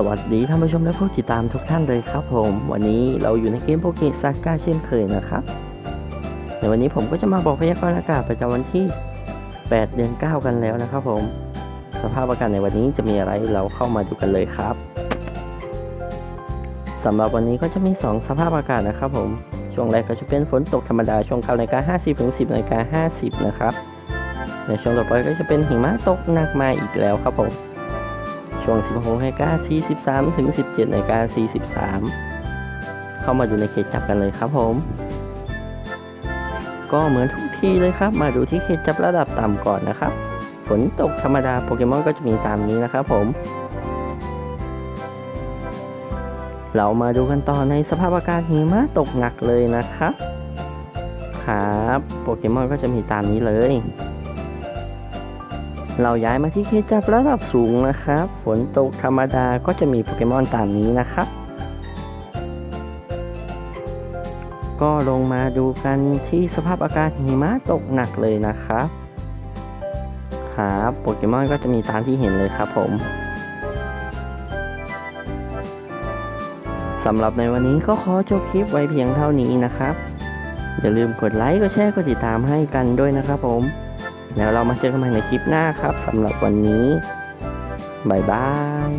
สวัสดีท่านผู้ชมและผู้ติดตามทุกท่านเลยครับผม วันนี้เราอยู่ในเกมโปเกซาก้าเช่นเคยนะครับ ในวันนี้ผมก็จะมาบอกพยากรณ์อากาศประจำวันที่ 8 เดือน 9 กันแล้วนะครับผม สภาพอากาศในวันนี้จะมีอะไรเราเข้ามาดูกันเลยครับสำหรับวันนี้ก็จะมี 2 สภาพอากาศนะครับผม ช่วงแรกก็จะเป็นฝนตกธรรมดาช่วง9นาฬิกา50ถึง10นาฬิกา50นะครับในช่วงต่อไปก็จะเป็นหิมะตกหนักมาอีกแล้วครับผม ช่วง 16นาฬิกา43 ถึง 17นาฬิกา43 เข้ามาดูในเขตจับกันเลยครับผม ก็เหมือนทุกทีเลยครับ มาดูที่เขตจับระดับต่ำก่อนนะครับ ฝนตกธรรมดาโปเกมอนก็จะมีตามนี้นะครับผม เรามาดูกันต่อในสภาพอากาศหิมะตกหนักเลยนะครับ ครับ โปเกมอนก็จะมีตามนี้เลย เราย้ายมาที่เขตจับระดับสูงนะครับ ฝนตกธรรมดาก็จะมีโปเกมอนตามนี้นะครับ ก็ลงมาดูกันที่สภาพอากาศหิมะตกหนักเลยนะครับ ครับโปเกมอนก็จะมีตามที่เห็นเลยครับผมสำหรับในวันนี้ก็ขอจบคลิปไว้เพียงเท่านี้นะครับ อย่าลืมกดไลค์ กดแชร์ กดติดตามให้กันด้วยนะครับผม แล้วเรามาเจอกันใหม่ในคลิปหน้าครับสำหรับวันนี้บายบาย